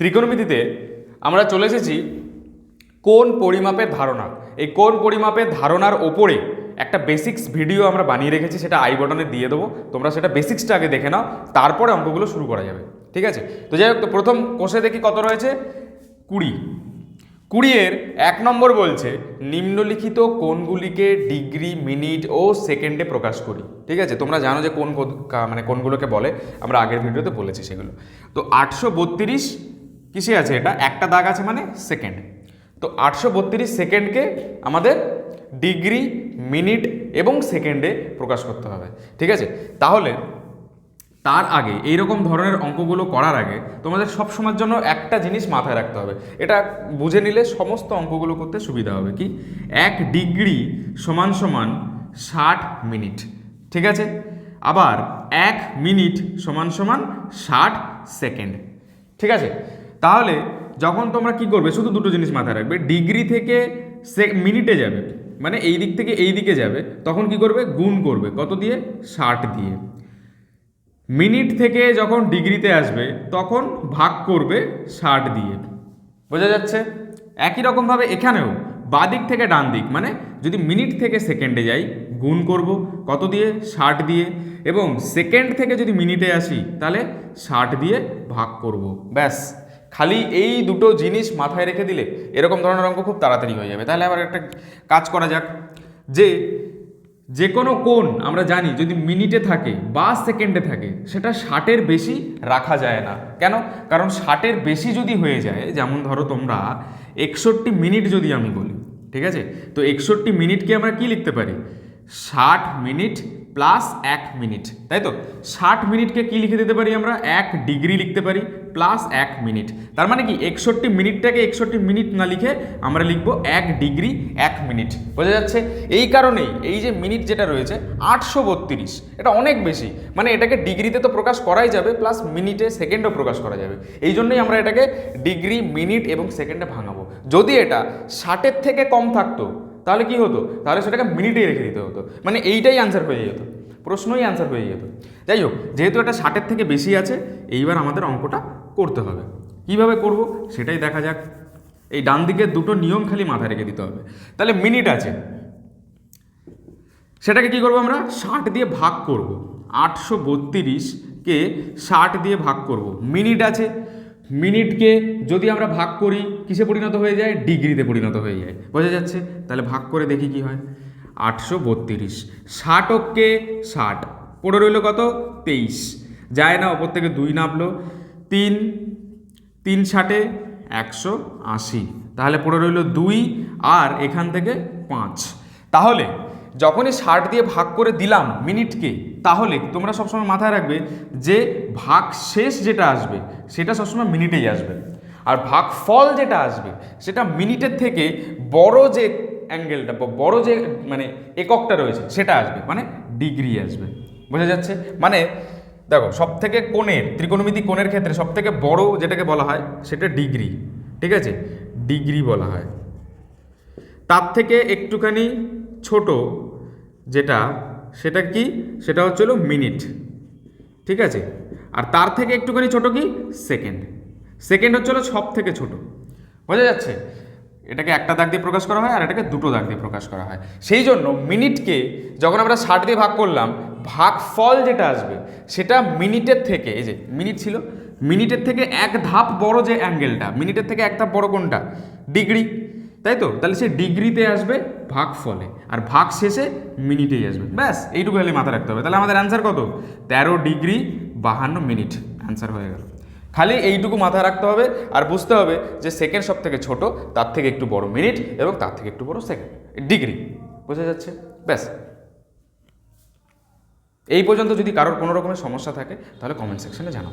ত্রিকোণমিতিতে আমরা চলে এসেছি কোন পরিমাপের ধারণা। এই কোন পরিমাপের ধারণার ওপরে একটা বেসিক্স ভিডিও আমরা বানিয়ে রেখেছি, সেটা আই বটনে দিয়ে দেবো। তোমরা সেটা বেসিক্সটা আগে দেখে নাও, তারপরে অঙ্কগুলো শুরু করা যাবে। ঠিক আছে? তো যাই হোক, তো প্রথম কোষে দেখি কত রয়েছে? কুড়ি। কুড়িয়ের এক নম্বর বলছে, নিম্নলিখিত কোনগুলিকে ডিগ্রি, মিনিট ও সেকেন্ডে প্রকাশ করি। ঠিক আছে? তোমরা জানো যে কোন মানে কোনগুলোকে বলে, আমরা আগের ভিডিওতে বলেছি সেগুলো। তো আটশো বত্রিশ কিসে আছে এটা? একটা দাগ আছে মানে সেকেন্ড তো আটশো বত্রিশ সেকেন্ডকে আমাদের ডিগ্রি মিনিট এবং সেকেন্ডে প্রকাশ করতে হবে। ঠিক আছে? তাহলে তার আগে এইরকম ধরনের অঙ্কগুলো করার আগে তোমাদের সব সময়ের জন্য একটা জিনিস মাথায় রাখতে হবে। এটা বুঝে নিলে সমস্ত অঙ্কগুলো করতে সুবিধা হবে কি? এক ডিগ্রি সমান সমান ষাট মিনিট ঠিক আছে? আবার এক মিনিট সমান সমান ষাট সেকেন্ড ঠিক আছে? তাহলে যখন তোমরা কি করবে, শুধু দুটো জিনিস মাথায় রাখবে, ডিগ্রি থেকে সে মিনিটে যাবে মানে এই দিক থেকে এই দিকে যাবে, তখন কি করবে, গুণ করবে, কত দিয়ে? ষাট দিয়ে। মিনিট থেকে যখন ডিগ্রিতে আসবে, তখন ভাগ করবে ষাট দিয়ে। বোঝা যাচ্ছে? একই রকমভাবে এখানেও, বাদিক থেকে ডান দিক মানে যদি মিনিট থেকে সেকেন্ডে যাই, গুণ করব, কত দিয়ে? ষাট দিয়ে। এবং সেকেন্ড থেকে যদি মিনিটে আসি, তাহলে ষাট দিয়ে ভাগ করব, ব্যাস। খালি এই দুটো জিনিস মাথায় রেখে দিলে এরকম ধরনের অঙ্ক খুব তাড়াতাড়ি হয়ে যাবে। তাহলে আবার একটা কাজ করা যাক যে যে কোনো কোণ আমরা জানি যদি মিনিটে থাকে বা সেকেন্ডে থাকে সেটা ষাটের বেশি রাখা যায় না। কেন? কারণ ষাটের বেশি যদি হয়ে যায়, যেমন ধরো তোমরা একষট্টি মিনিট যদি আমি বলি, ঠিক আছে? তো একষট্টি মিনিটকে আমরা কি লিখতে পারি? ষাট মিনিট প্লাস এক মিনিট তাই তো? ষাট মিনিটকে কি লিখে দিতে পারি আমরা? এক ডিগ্রি লিখতে পারি প্লাস এক মিনিট তার মানে কি, একষট্টি মিনিটটাকে একষট্টি মিনিট না লিখে আমরা লিখব এক ডিগ্রি এক মিনিট বোঝা যাচ্ছে? এই কারণেই এই যে মিনিট যেটা রয়েছে, আটশো বত্রিশ, এটা অনেক বেশি। মানে এটাকে ডিগ্রিতে তো প্রকাশ করাই যাবে প্লাস মিনিটে সেকেন্ডও প্রকাশ করা যাবে। এই জন্যই আমরা এটাকে ডিগ্রি মিনিট এবং সেকেন্ডে ভাঙাবো। যদি এটা ষাটের থেকে কম থাকতো তাহলে কি হতো? তাহলে সেটাকে মিনিটেই রেখে দিতে হতো। মানে এইটাই আনসার হয়ে যেত। প্রশ্নই আনসার হয়ে যেত। যাই হোক, যেহেতু এটা ষাটের থেকে বেশি আছে, এইবার আমাদের অঙ্কটা করতে হবে। কীভাবে করব? সেটাই দেখা যাক। এই ডান দিকের দুটো নিয়ম খালি মাথায় রেখে দিতে হবে। তাহলে মিনিট আছে। সেটাকে কি করব আমরা? ষাট দিয়ে ভাগ করব। আটশো বত্রিশকে ষাট দিয়ে ভাগ করব। মিনিট আছে। মিনিটকে যদি আমরা ভাগ করি কিসে পরিণত হয়ে যায়? ডিগ্রিতে পরিণত হয়ে যায়। বোঝা যাচ্ছে? তাহলে ভাগ করে দেখি কি হয়। আটশো বত্রিশ। ষাটককে ষাট। পড়ে রইল কত? তেইশ। যায় না, ওপর থেকে দুই নামলো। তিন তিন ষাটে একশো আশি। তাহলে পড়ে রইল দুই আর এখান থেকে পাঁচ। তাহলে যখনই ষাট দিয়ে ভাগ করে দিলাম মিনিটকে, তাহলে তোমরা সবসময় মাথায় রাখবে যে ভাগ শেষ যেটা আসবে, সেটা সবসময় মিনিটেই আসবে। আর ভাগ ফল যেটা আসবে, সেটা মিনিটের থেকে বড় যে অ্যাঙ্গেলটা বড় যে মানে এককটা রয়েছে, সেটা আসবে মানে ডিগ্রি আসবে। বোঝা যাচ্ছে? মানে দেখো সব থেকে কোণের, ত্রিকোণমিতি কোণের ক্ষেত্রে সব থেকে বড় যেটাকে বলা হয়, সেটা ডিগ্রি, ঠিক আছে? ডিগ্রি বলা হয়। তার থেকে একটুখানি ছোট যেটা, সেটা কি? সেটা হচ্ছে হলো মিনিট, ঠিক আছে? আর তার থেকে একটুখানি ছোট কি? সেকেন্ড। সেকেন্ড হচ্ছে হলো সব থেকে ছোট। বোঝা যাচ্ছে? এটাকে একটা দাগ দিয়ে প্রকাশ করা হয় আর এটাকে দুটো দাগ দিয়ে প্রকাশ করা হয়। সেই জন্য মিনিটকে যখন আমরা ষাট দিয়ে ভাগ করলাম ভাগ ফল যেটা আসবে, সেটা মিনিটের থেকে, এই যে মিনিট ছিল, মিনিটের থেকে এক ধাপ বড় যে অ্যাঙ্গেলটা, মিনিটের থেকে এক ধাপ বড় কোনটা? ডিগ্রি। তাই তো? তাহলে সে ডিগ্রিতে আসবে ভাগ ফলে আর ভাগ শেষে মিনিটেই আসবে। ব্যাস, এইটুকু খালি মাথায় রাখতে হবে। তাহলে আমাদের অ্যান্সার কত? তেরো ডিগ্রি বাহান্ন মিনিট। অ্যান্সার হয়ে গেল। খালি এইটুকু মাথায় রাখতে হবে আর বুঝতে হবে যে সেকেন্ড সব থেকে ছোট, তার থেকে একটু বড় মিনিট এবং তার থেকে একটু বড় সেকেন্ড ডিগ্রি, বোঝা যাচ্ছে? ব্যাস। এই পর্যন্ত যদি কারোর কোনো রকমের সমস্যা থাকে, তাহলে কমেন্ট সেকশনে জানাও।